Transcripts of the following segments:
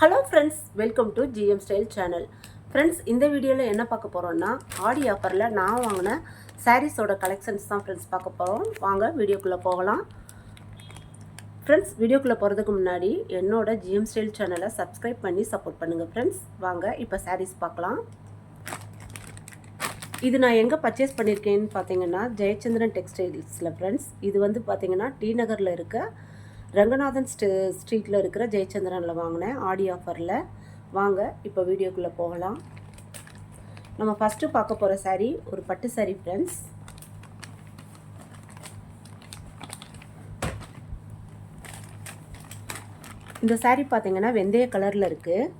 Hello friends welcome to GM style channel friends இந்த வீடியோவில் என்ன பார்க்க போகிறோன்னா ஆடி ஆஃபரில் நான் வாங்கின சாரீஸோட கலெக்ஷன்ஸ் தான் ஃப்ரெண்ட்ஸ் பார்க்க போகிறோம் வாங்க வீடியோக்குள்ளே போகலாம். ஃப்ரெண்ட்ஸ் வீடியோக்குள்ளே போகிறதுக்கு முன்னாடி என்னோட ஜிஎம் ஸ்டைல் சேனலை சப்ஸ்கிரைப் பண்ணி சப்போர்ட் பண்ணுங்கள் ஃப்ரெண்ட்ஸ் வாங்க இப்போ சாரீஸ் பார்க்கலாம். இது நான் எங்கே பர்ச்சேஸ் பண்ணியிருக்கேன்னு பார்த்தீங்கன்னா ஜெயச்சந்திரன் டெக்ஸ்டைல்ஸில் ஃப்ரெண்ட்ஸ் இது வந்து பார்த்தீங்கன்னா டி நகரில் இருக்க ரங்கநாதன் ஸ்ட் ஸ்ட்ரீட்டில் இருக்கிற ஜெயச்சந்திரனில் வாங்கினேன். ஆடி ஆஃபரில். வாங்க இப்போ வீடியோக்குள்ளே போகலாம். நம்ம ஃபஸ்ட்டு பார்க்க போகிற saree ஒரு பட்டு saree ஃப்ரெண்ட்ஸ் இந்த saree பார்த்தீங்கன்னா வெந்தய கலரில் இருக்குது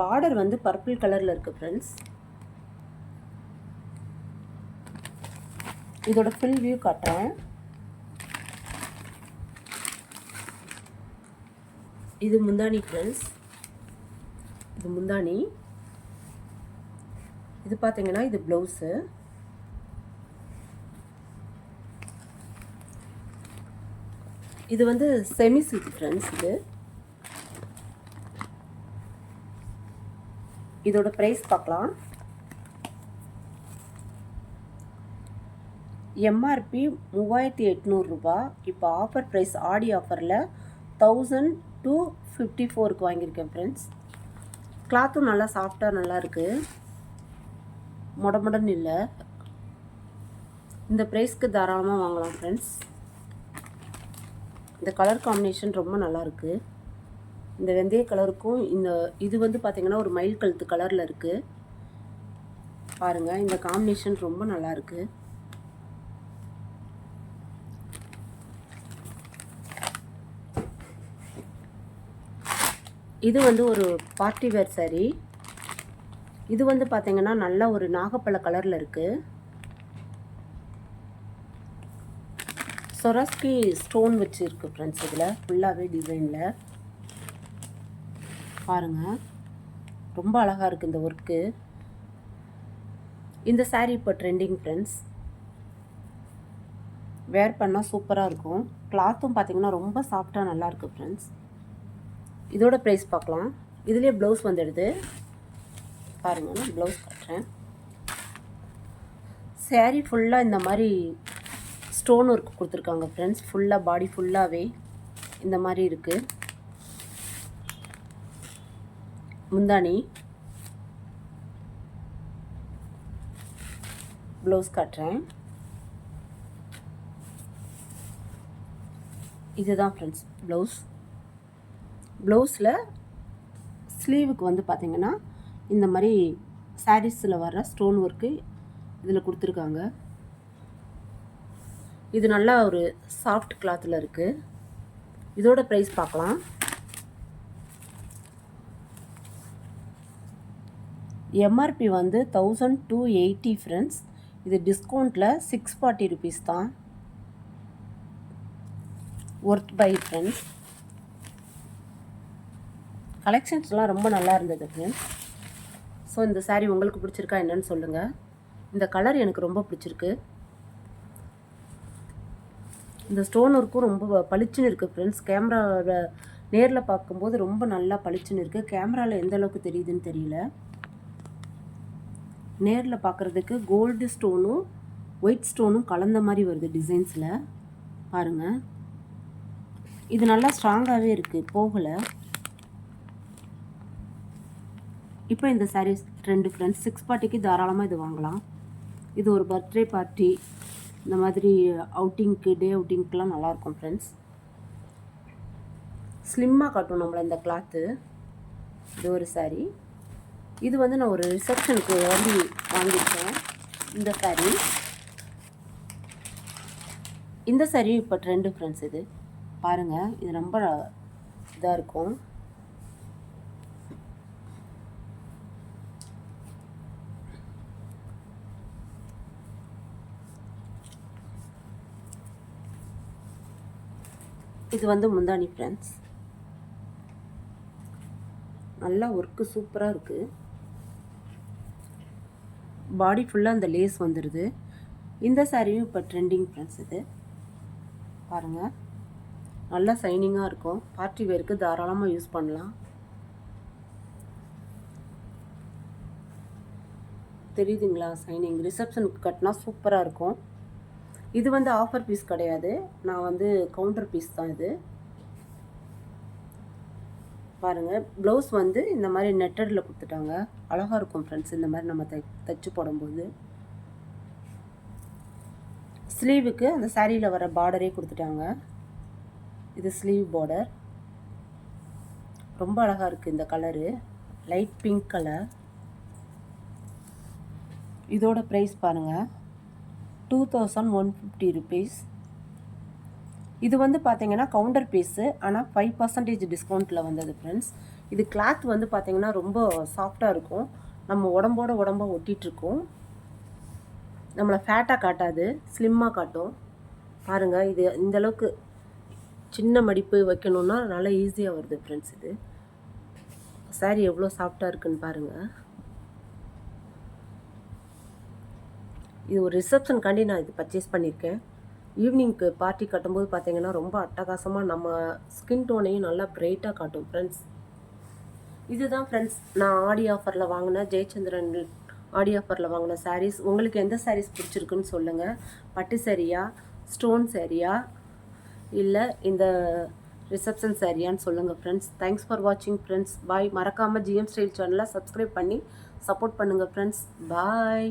பார்டர் வந்து பர்பிள் கலரில் இருக்குது ஃப்ரெண்ட்ஸ் இதோட ஃபுல் வியூ காட்டுறேன். இது முந்தானி ஃப்ரெண்ட்ஸ் இது முந்தானி இது பார்த்தீங்கன்னா இது ப்ளவுஸு இது வந்து செமி சில்க் ஃப்ரெண்ட்ஸ் இது. இதோட ப்ரைஸ் பார்க்கலாம் எம்ஆர்பி மூவாயிரத்தி எட்நூறுரூபா இப்போ ஆஃபர் ப்ரைஸ் ஆடி ஆஃபரில் தௌசண்ட் டூ ஃபிஃப்டி ஃபோருக்கு வாங்கியிருக்கேன் ஃப்ரெண்ட்ஸ் கிளாத்தும் நல்லா சாஃப்டாக நல்லா இருக்குது மொட மொடன்னு இல்லை. இந்த ப்ரைஸ்க்கு தாராளமாக வாங்கலாம் ஃப்ரெண்ட்ஸ் இந்த கலர் காம்பினேஷன் ரொம்ப நல்லா இருக்குது இந்த வெந்தய கலருக்கும் இந்த இது வந்து பார்த்திங்கன்னா ஒரு மயில் கழுத்து கலரில் இருக்குது பாருங்கள் இந்த காம்பினேஷன் ரொம்ப நல்லாயிருக்கு. இது வந்து ஒரு பார்ட்டி வேர் saree இது வந்து பார்த்தீங்கன்னா நல்ல ஒரு நாகப்பழ கலரில் இருக்குது சொராஸ்கி ஸ்டோன் வச்சுருக்கு ஃப்ரெண்ட்ஸ் இதில் ஃபுல்லாகவே டிசைனில் பாருங்கள் ரொம்ப அழகாக இருக்குது இந்த ஒர்க்கு இந்த சாரீ இப்போ ட்ரெண்டிங் ஃப்ரெண்ட்ஸ் வேர் பண்ணால் சூப்பராக இருக்கும். கிளாத்தும் பார்த்தீங்கன்னா ரொம்ப சாஃப்டாக நல்லாயிருக்கு ஃப்ரெண்ட்ஸ் இதோட ப்ரைஸ் பார்க்கலாம். இதுலேயே ப்ளவுஸ் வந்துடுது. பாருங்கள் நான் ப்ளவுஸ் காட்டுறேன். சேரீ ஃபுல்லாக இந்த மாதிரி ஸ்டோன் ஒர்க் கொடுத்துருக்காங்க ஃப்ரெண்ட்ஸ் ஃபுல்லாக பாடி ஃபுல்லாகவே இந்த மாதிரி இருக்குது முந்தானி ப்ளவுஸ் காட்டுறேன். இதுதான் ஃப்ரெண்ட்ஸ் ப்ளவுஸ் ப்ளவுஸில் ஸ்லீவுக்கு வந்து பார்த்திங்கன்னா இந்த மாதிரி சாரீஸில் வர்ற ஸ்டோன் ஒர்க்கு இதில் கொடுத்துருக்காங்க. இது நல்லா ஒரு சாஃப்ட் கிளாத்தில் இருக்குது இதோட ப்ரைஸ் பார்க்கலாம் எம்ஆர்பி வந்து தௌசண்ட் டூ எயிட்டி ஃப்ரெண்ட்ஸ் இது டிஸ்கவுண்ட்டில் சிக்ஸ் ஃபார்ட்டி ருபீஸ் தான். ஒர்த் பை ஃப்ரெண்ட்ஸ் கலெக்ஷன்ஸ்லாம் ரொம்ப நல்லா இருந்ததுக்கு ஸோ இந்த சாரீ உங்களுக்கு பிடிச்சிருக்கா என்னன்னு சொல்லுங்கள் இந்த கலர் எனக்கு ரொம்ப பிடிச்சிருக்கு. இந்த ஸ்டோன் ஒர்க்கும் ரொம்ப பளிச்சுன்னு இருக்குது ஃப்ரெண்ட்ஸ் கேமராவில் நேரில் பார்க்கும்போது ரொம்ப நல்லா பளிச்சுன்னு இருக்குது கேமராவில் எந்த அளவுக்கு தெரியுதுன்னு தெரியல. நேரில் பார்க்குறதுக்கு கோல்டு ஸ்டோனும் ஒயிட் ஸ்டோனும் கலந்த மாதிரி வருது டிசைன்ஸில் பாருங்கள் இது நல்லா ஸ்ட்ராங்காகவே இருக்குது போகலை. இப்போ இந்த சாரீஸ் ரெண்டு ஃப்ரெண்ட்ஸ் சிக்ஸ் பார்ட்டிக்கு தாராளமாக இது வாங்கலாம். இது ஒரு பர்த்டே பார்ட்டி இந்த மாதிரி அவுட்டிங்க்கு டே அவுட்டிங்க்கெலாம் நல்லாயிருக்கும் ஃப்ரெண்ட்ஸ் ஸ்லிம்மாக காட்டும் நம்மளை இந்த கிளாத்து இது ஒரு saree. இது வந்து நான் ஒரு ரிசப்ஷனுக்கு வாங்கி வாங்கியிருக்கேன். இந்த saree. இந்த saree இப்போ ட்ரெண்டு ஃப்ரெண்ட்ஸ் இது. பாருங்கள் இது ரொம்ப இதாக இருக்கும். இது வந்து முந்தானி ஃப்ரெண்ட்ஸ் நல்லா ஒர்க்கு சூப்பராக இருக்குது பாடி ஃபுல்லாக அந்த லேஸ் வந்துடுது இந்த சாரியும் இப்போ ட்ரெண்டிங் ஃப்ரெண்ட்ஸ் இது. பாருங்கள் நல்லா சைனிங்காக இருக்கும். பார்ட்டி வேருக்கு தாராளமாக யூஸ் பண்ணலாம். தெரியுதுங்களா? சைனிங் ரிசப்ஷனுக்கு கட்டினா சூப்பராக இருக்கும். இது வந்து ஆஃபர் பீஸ் கிடையாது. நான் வந்து கவுண்டர் பீஸ் தான் இது. பாருங்கள் ப்ளவுஸ் வந்து இந்த மாதிரி நெட்டடில் கொடுத்துட்டாங்க. அழகாக இருக்கும் ஃப்ரெண்ட்ஸ் இந்த மாதிரி நம்ம தை தைச்சு போடும்போது. ஸ்லீவுக்கு அந்த சாரியில் வர பார்டரே கொடுத்துட்டாங்க. இது ஸ்லீவ் பார்டர் ரொம்ப அழகாக இருக்குது இந்த கலரு லைட் பிங்க் கலர் இதோட ப்ரைஸ் பாருங்கள் two thousand one fifty rupees இது வந்து பார்த்தீங்கன்னா கவுண்டர் பீஸு ஆனால் ஃபைவ் பர்சன்டேஜ் டிஸ்கவுண்ட்டில் வந்தது ஃப்ரெண்ட்ஸ் இது கிளாத் வந்து பார்த்தீங்கன்னா ரொம்ப சாஃப்டாக இருக்கும். நம்ம உடம்போட உடம்பாக ஒட்டிகிட்ருக்கோம் நம்மளை ஃபேட்டாக காட்டாது ஸ்லிம்மாக காட்டும். பாருங்கள் இது இந்த அளவுக்கு சின்ன மடிப்பு வைக்கணுன்னா நல்லா ஈஸியாக வருது ஃப்ரெண்ட்ஸ் இது. சாரி எவ்வளோ சாஃப்டாக இருக்குன்னு பாருங்கள் இது ஒரு ரிசப்ஷனுக்காண்டி நான் இது பர்ச்சேஸ் பண்ணியிருக்கேன் ஈவினிங்க்கு பார்ட்டி கட்டும்போது பார்த்தீங்கன்னா ரொம்ப அட்டகாசமாக நம்ம ஸ்கின் டோனையும் நல்லா பிரைட்டாக காட்டும் ஃப்ரெண்ட்ஸ் இதுதான் ஃப்ரெண்ட்ஸ் நான் ஆடி ஆஃபரில் வாங்கின ஜெயச்சந்திரன் ஆடி ஆஃபரில் வாங்கின சாரீஸ் உங்களுக்கு எந்த சாரீஸ் பிடிச்சிருக்குன்னு சொல்லுங்கள் பட்டு சரியா ஸ்டோன் சரியா இல்லை இந்த ரிசப்ஷன் சரியான்னு சொல்லுங்கள் ஃப்ரெண்ட்ஸ் தேங்க்ஸ் ஃபார் வாட்சிங் ஃப்ரெண்ட்ஸ் பாய் மறக்காமல் ஜிஎம் ஸ்டைல் சேனலை சப்ஸ்கிரைப் பண்ணி சப்போர்ட் பண்ணுங்கள் ஃப்ரெண்ட்ஸ் பாய்